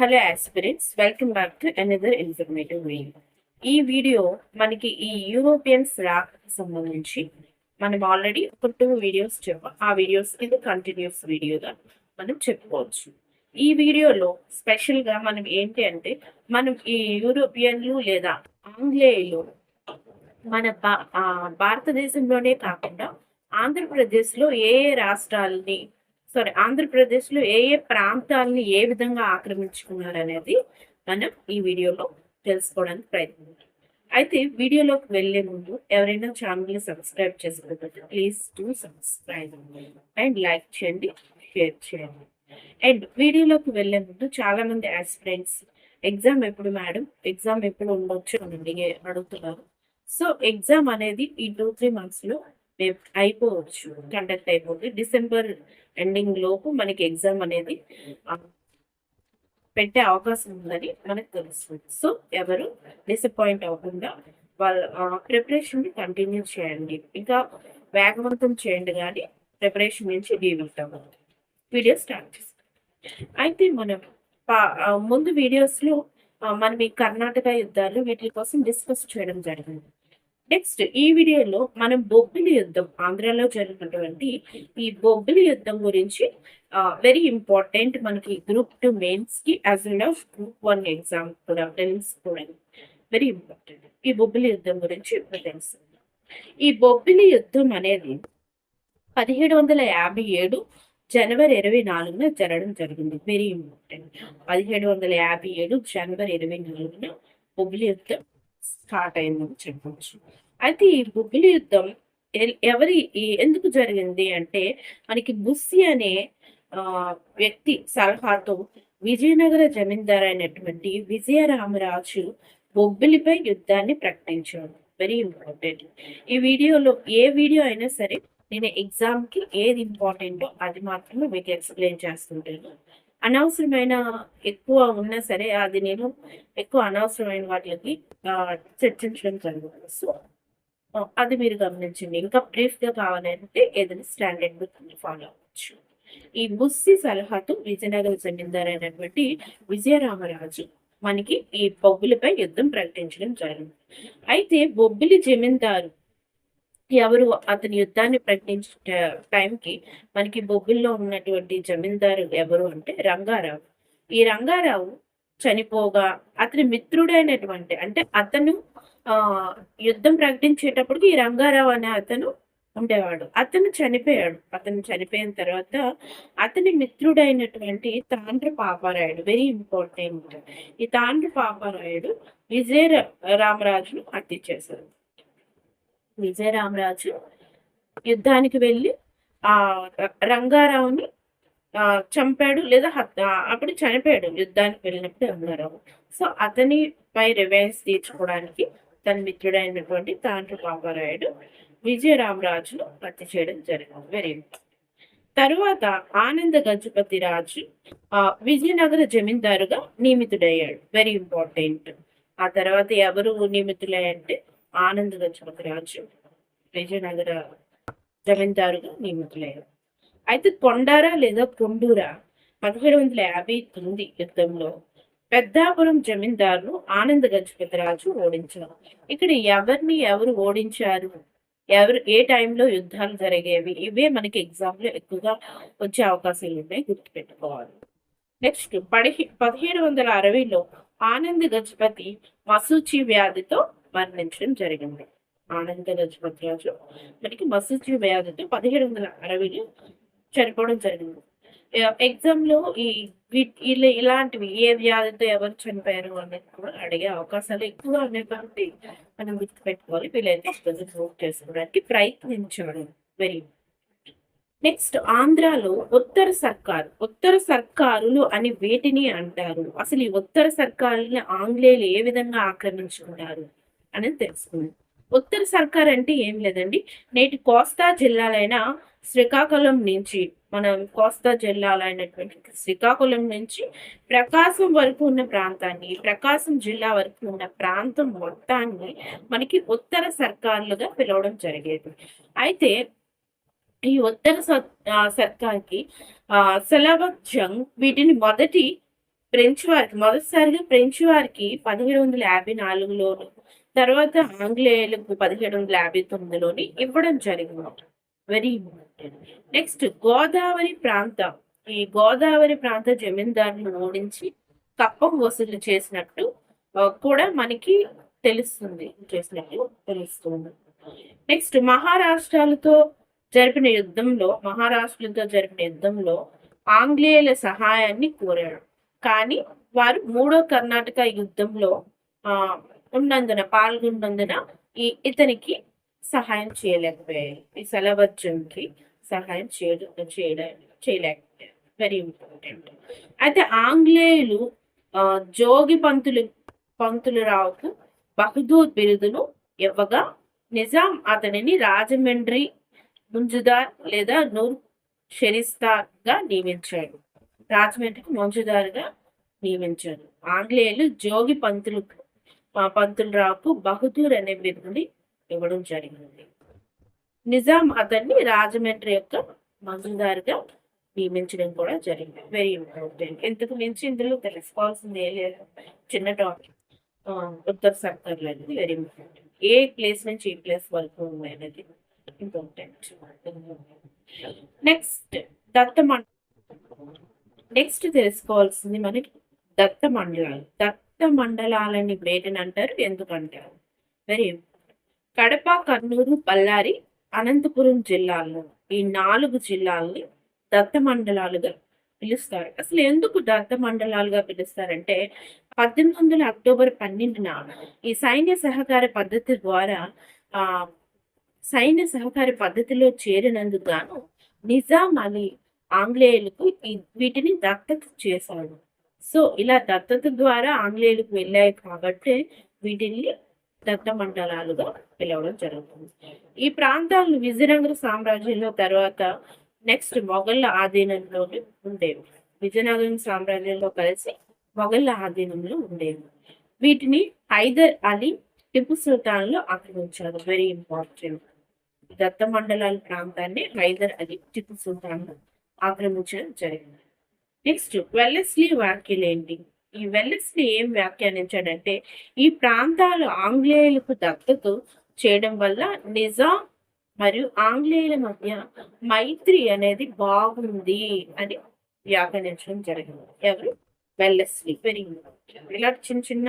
Hello aspirants welcome back to another informative video. ఈ video మనకి ఈ యూరోపియన్స్ రాకకి సంబంధించి మనం ఆల్రెడీ ఒక టూ వీడియోస్ చెప్పాం. ఆ వీడియోస్ ఇది కంటిన్యూస్ వీడియోగా మనం చెప్పుకోవచ్చు. ఈ వీడియోలో స్పెషల్గా మనం ఏంటి అంటే మనం ఈ యూరోపియన్లు లేదా ఆంగ్లేయులు మన భా- భారతదేశంలోనే కాకుండా ఆంధ్రప్రదేశ్లో ఏ ఏ రాష్ట్రాలని సారీ ఆంధ్రప్రదేశ్లో ఏ ఏ ప్రాంతాలని ఏ విధంగా ఆక్రమించుకున్నారు అనేది మనం ఈ వీడియోలో తెలుసుకోవడానికి ప్రయత్నిద్దాం. అయితే వీడియోలోకి వెళ్ళే ముందు ఎవరైనా ఛానల్ని సబ్స్క్రైబ్ చేసుకోకపోతే please to subscribe and like చేయండి షేర్ చేయండి. అండ్ వీడియోలోకి వెళ్ళే ముందు చాలా మంది ఆస్పిరెంట్స్ ఎగ్జామ్ ఎప్పుడు మేడం? ఎగ్జామ్ ఎప్పుడు ఉండొచ్చు అని అడుగుతున్నారు. సో ఎగ్జామ్ అనేది ఈ టూ త్రీ మంత్స్లో మేము అయిపోవచ్చు కండక్ట్ అయిపోతుంది డిసెంబర్ ఎండింగ్ లోపు మనకి ఎగ్జామ్ అనేది పెట్టే అవకాశం ఉందని మనకు తెలుస్తుంది సో ఎవరు డిసప్పాయింట్ అవ్వకుండా వాళ్ళ ప్రిపరేషన్ కంటిన్యూ చేయండి. ఇంకా వేగవంతం చేయండి కానీ ప్రిపరేషన్ నుంచి లీవ్ వీడియో స్టార్ట్ చేస్తాం. అయితే మనం పా- ముందు వీడియోస్లో మనం ఈ కర్ణాటక యుద్ధాలు వీటి కోసం డిస్కస్ చేయడం జరిగింది. నెక్స్ట్ ఈ వీడియోలో మనం బొబ్బిలి యుద్ధం ఆంధ్రాలో జరిగినటువంటి ఈ బొబ్బిలి యుద్ధం గురించి వెరీ ఇంపార్టెంట్ మనకి గ్రూప్ టూ మెయిన్స్కి as well of group one exam కూడా తెలుసుకోవడం వెరీ ఇంపార్టెంట్ ఈ బొబ్బిలి యుద్ధం గురించి ఇప్పుడు ఈ బొబ్బిలి యుద్ధం అనేది పదిహేడు వందల యాభై ఏడు జనవరి ఇరవై నాలుగున జరగడం జరిగింది. వెరీ ఇంపార్టెంట్ పదిహేడు వందల యాభై ఏడు జనవరి ఇరవై నాలుగున బొబ్బిలి యుద్ధం స్టార్ట్ అయిందని చెప్పవచ్చు అయితే ఈ బుగ్గుల యుద్ధం ఎవరి ఎందుకు జరిగింది అంటే మనకి బుస్సి అనే వ్యక్తి సలహాతో విజయనగర జమీందార్ అయినటువంటి విజయరామరాజు బొబ్బిలిపై యుద్ధాన్ని ప్రకటించాడు. వెరీ ఇంపార్టెంట్ ఈ వీడియోలో ఏ వీడియో అయినా సరే నేను ఎగ్జామ్కి ఏది ఇంపార్టెంటో అది మాత్రమే మీకు ఎక్స్ప్లెయిన్ చేస్తుంటాను. అనవసరమైన ఎక్కువ ఉన్నా సరే అది నేను ఎక్కువ అనవసరమైన వాటికి చర్చించడం జరుగుతుంది. సో అది మీరు గమనించండి. ఇంకా బ్రీఫ్గా కావాలంటే ఏదైనా స్టాండర్డ్ బుక్ ఫాలో అవ్వచ్చు. ఈ బుస్సి సలహాతో విజయనగర జమీందార్ అయినటువంటి విజయరామరాజు మనకి ఈ బొబ్బిలిపై యుద్ధం ప్రకటించడం జరిగింది అయితే బొబ్బిలి జమీందారు ఎవరు అతని యుద్ధాన్ని ప్రకటించిన టైంకి మనకి బొబ్బిల్లో ఉన్నటువంటి జమీందారు ఎవరు అంటే రంగారావు. ఈ రంగారావు చనిపోగా అతని మిత్రుడైనటువంటి అంటే అతను ఆ యుద్ధం ప్రకటించేటప్పటికి ఈ రంగారావు అనే అతను ఉండేవాడు. అతను చనిపోయాడు. అతను చనిపోయిన తర్వాత అతని మిత్రుడైనటువంటి తాండ్ర పాపారాయుడు వెరీ ఇంపార్టెంట్ ఈ తాండ్ర పాపారాయుడు విజయ రామరాజును హత్య చేశారు విజయరామరాజు యుద్ధానికి వెళ్ళి ఆ రంగారావుని చంపాడు లేదా అప్పుడు చనిపోయాడు యుద్ధానికి వెళ్ళినప్పుడు రంగారావు. సో అతని పై రివెన్స్ తీర్చుకోవడానికి తన మిత్రుడైనటువంటి తాండ్రి బాబారాయుడు విజయరామరాజును హత్య చేయడం జరిగింది. వెరీ తరువాత ఆనంద గజపతి రాజు ఆ, విజయనగర జమీందారుగా నియమితుడయ్యాడు. Very important. ఆ తర్వాత ఎవరు నియమితులయ్యంటే ఆనంద గజపతి రాజు విజయనగర జమీందారుగా నియమితులయ్యారు. అయితే కొండారా లేదా కొండూరా పదిహేడు వందల యాభై తొమ్మిది యుద్ధంలో పెద్దాపురం జమీందారును ఆనంద గజపతి రాజు ఓడించారు. ఇక్కడ ఎవరిని ఎవరు ఓడించారు? ఎవరు ఏ టైంలో యుద్ధాలు జరిగేవి? ఇవే మనకి ఎగ్జామ్లో ఎక్కువగా వచ్చే అవకాశాలు ఉన్నాయి. గుర్తుపెట్టుకోవాలి. నెక్స్ట్ పదిహే పదిహేడు వందల అరవైలో ఆనంద్ గజపతి మసూచి వ్యాధితో మరణించడం జరిగింది. ఆనంద గజపతి మనకి మసూచి వ్యాధితో పదిహేడు వందల అరవైలో చనిపోవడం జరిగింది. ఎగ్జామ్లో ఈ ఇలాంటివి ఏ వ్యాధితో ఎవరు చనిపోయారు అనేది కూడా అడిగే అవకాశాలు ఎక్కువ అనేబట్టి మనం గుర్తు మనం గుర్తుపెట్టుకోవాలి ప్రజలు ప్రూవ్ చేసుకోవడానికి ప్రయత్నించడం. వెరీ నెక్స్ట్ ఆంధ్రాలో ఉత్తర సర్కారు ఉత్తర సర్కారులు అని వేటిని అంటారు. అసలు ఈ ఉత్తర సర్కారుని ఆంగ్లేయులు ఏ విధంగా ఆక్రమించుకున్నారు? అనేది తెలుసుకుందాం. ఉత్తర సర్కార్ అంటే ఏం లేదండి. నేటి కోస్తా జిల్లాలైన శ్రీకాకుళం నుంచి మన కోస్తా జిల్లాలైనటువంటి శ్రీకాకుళం నుంచి ప్రకాశం వరకు ఉన్న ప్రాంతాన్ని ప్రకాశం జిల్లా వరకు ఉన్న ప్రాంతం మొత్తాన్ని మనకి ఉత్తర సర్కార్లుగా పిలవడం జరిగేది. అయితే ఈ ఉత్తర సర్- సర్కార్కి ఆ, సెలవత్ జంగ్ వీటిని మొదటి ఫ్రెంచ్ వారికి మొదటిసారిగా ఫ్రెంచ్ వారికి పదిహేడు వందల యాభై నాలుగులోను తర్వాత ఆంగ్లేయులకు పదిహేడు వందల యాభై తొమ్మిదిలోని ఇవ్వడం జరిగింది. వెరీ ఇంపార్టెంట్ నెక్స్ట్ గోదావరి ప్రాంతం. ఈ గోదావరి ప్రాంత జమీందారులను ఓడించి కప్పం వసూలు చేసినట్టు కూడా మనకి తెలుస్తుంది. చేసినట్టు తెలుస్తుంది. నెక్స్ట్ మహారాష్ట్రాలతో జరిపిన యుద్ధంలో మహారాష్ట్రలతో జరిపిన యుద్ధంలో ఆంగ్లేయుల సహాయాన్ని కోరాడు కానీ వారు మూడో కర్ణాటక యుద్ధంలో ఆ ఉన్నందున పాల్గొన్నందున ఈ ఇతనికి సహాయం చేయలేకపోయాయి. ఈ సెలవర్జన్కి సహాయం చేయడం చేయడం చేయలేకపోయారు. వెరీ ఇంపార్టెంట్ అయితే ఆంగ్లేయులు జోగి పంతులు పంతులు రావుకు బహదూర్ బిరుదును ఇవ్వగా నిజాం అతనిని రాజమండ్రి ముంజుదార్ లేదా నూర్ షెరిస్తార్గా నియమించాడు. రాజమండ్రికి ముంజుదారుగా నియమించారు ఆంగ్లేయులు జోగి పంతులు పంతులు రావుకు బహదూర్ అనే బిరుదుని ఇవ్వడం జరిగింది. నిజాం అతన్ని రాజమండ్రి యొక్క మంజుదారుగా నియమించడం కూడా జరిగింది. వెరీ ఇంపార్టెంట్ ఇంతకు మించి ఇందులో తెలుసుకోవాల్సింది ఏ లేదు. చిన్న టాపిక్ ఉత్తర సర్కార్లు అనేది వెరీ ఇంపార్టెంట్ ఏ ప్లేస్ నుంచి ఏ ప్లేస్ వరకు ఉంది అనేది ఇంపార్టెంట్ నెక్స్ట్ దత్త మండ నెక్స్ట్ తెలుసుకోవాల్సింది మనకి దత్త మండలాలు దత్త మండలాలని వేటిని అంటారు. ఎందుకంటారు వెరీ కడప కర్నూలు బళ్ళారి అనంతపురం జిల్లాల్లో ఈ నాలుగు జిల్లాల్ని దత్త మండలాలుగా పిలుస్తారు. అసలు ఎందుకు దత్త మండలాలుగా పిలుస్తారంటే పద్దెనిమిది వందల అక్టోబర్ పన్నెండున ఈ సైన్య సహకార పద్ధతి ద్వారా ఆ సైన్య సహకార పద్ధతిలో చేరినందుకు గాను నిజాం అలీ ఆంగ్లేయులకు వీటిని దత్తత చేశాడు. సో ఇలా దత్తత ద్వారా ఆంగ్లేయులకు వెళ్ళాయి కాబట్టి వీటిని దత్త మండలాలుగా పిలవడం జరుగుతుంది. ఈ ప్రాంతాలు విజయనగర సామ్రాజ్యంలో తర్వాత నెక్స్ట్ మొఘళ్ళ ఆధీనంలో ఉండేవి. విజయనగరం సామ్రాజ్యంలో కలిసి మొఘళ్ళ ఆధీనంలో ఉండేవి. వీటిని హైదర్ అలీ టిప్పు సుల్తాన్లో ఆక్రమించారు. వెరీ ఇంపార్టెంట్ దత్త మండలాల ప్రాంతాన్ని హైదర్ అలీ టిప్పు సుల్తాన్లో ఆక్రమించడం జరిగింది. నెక్స్ట్ వెల్లెస్లీ వ్యాఖ్యలు ఏంటి ఈ వెల్లెస్లీ ఏం వ్యాఖ్యానించాడంటే ఈ ప్రాంతాలు ఆంగ్లేయులకు దత్తత చేయడం వల్ల నిజాం మరియు ఆంగ్లేయుల మధ్య మైత్రి అనేది బాగుంది అని వ్యాఖ్యానించడం జరిగింది. ఎవరు? వెల్లెస్లీ వెరీ ఇలా చిన్న చిన్న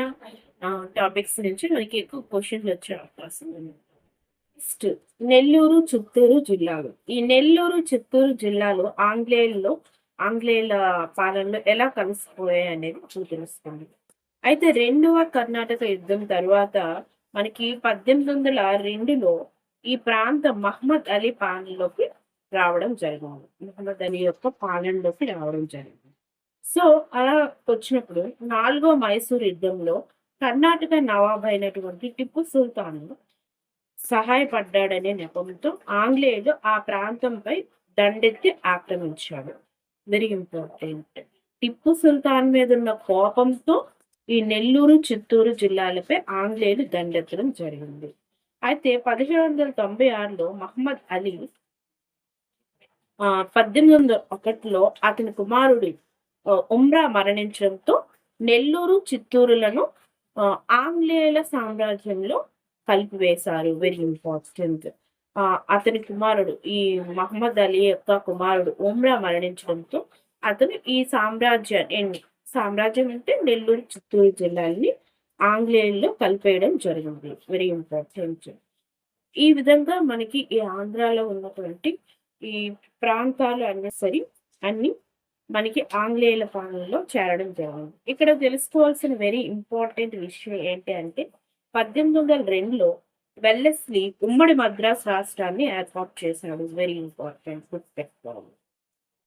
టాపిక్స్ నుంచి మనకి ఎక్కువ క్వశ్చన్లు వచ్చే అవకాశం ఉంది. నెక్స్ట్ నెల్లూరు చిత్తూరు జిల్లాలు. ఈ నెల్లూరు చిత్తూరు జిల్లాలు ఆంగ్లేయుల్లో ఆంగ్లేయుల పాలనలో ఎలా కలిసిపోయాయి అనేది చూపిస్తుంది అయితే రెండవ కర్ణాటక యుద్ధం తర్వాత మనకి పద్దెనిమిది వందల రెండులో ఈ ప్రాంతం మహమ్మద్ అలీ పాలనలోకి రావడం జరిగింది. మహమ్మద్ అలీ యొక్క పాలనలోకి రావడం జరిగింది. సో అలా వచ్చినప్పుడు నాలుగో మైసూర్ యుద్ధంలో కర్ణాటక నవాబ్ అయినటువంటి టిప్పు సుల్తాన్ సహాయపడ్డాడనే నెపంతో ఆంగ్లేయులు ఆ ప్రాంతంపై దండెత్తి ఆక్రమించాడు వెరీ ఇంపార్టెంట్. టిప్పు సుల్తాన్ మీద ఉన్న కోపంతో ఈ నెల్లూరు చిత్తూరు జిల్లాలపై ఆంగ్లేయులు దండెత్తడం జరిగింది. అయితే పదిహేడు వందల తొంభై ఆరులో మహమ్మద్ అలీ ఆ, పద్దెనిమిది వందల ఒకటిలో అతని కుమారుడు ఉమ్రా మరణించడంతో నెల్లూరు చిత్తూరులను ఆంగ్లేయుల సామ్రాజ్యంలో కలిపివేశారు. వెరీ ఇంపార్టెంట్ అతని కుమారుడు ఈ మహమ్మద్ అలీ యొక్క కుమారుడు ఉమ్రా మరణించడంతో అతను ఈ సామ్రాజ్యాన్ని సామ్రాజ్యం అంటే నెల్లూరు చిత్తూరు జిల్లాల్ని ఆంగ్లేయుల్లో కలిపేయడం జరిగింది. వెరీ ఇంపార్టెంట్ ఈ విధంగా మనకి ఈ ఆంధ్రాలో ఉన్నటువంటి ఈ ప్రాంతాలు అన్నీ సరి అన్ని మనకి ఆంగ్లేయుల పాలనలో చేరడం జరిగింది. ఇక్కడ తెలుసుకోవాల్సిన వెరీ ఇంపార్టెంట్ విషయం ఏంటి అంటే పద్దెనిమిది వందల రెండులో వెల్లెస్లీ ఉమ్మడి మద్రాస్ రాష్ట్రాన్ని ఏర్పాటు చేశాడు వెరీ ఇంపార్టెంట్. గుర్తుపెట్టుకోవాలి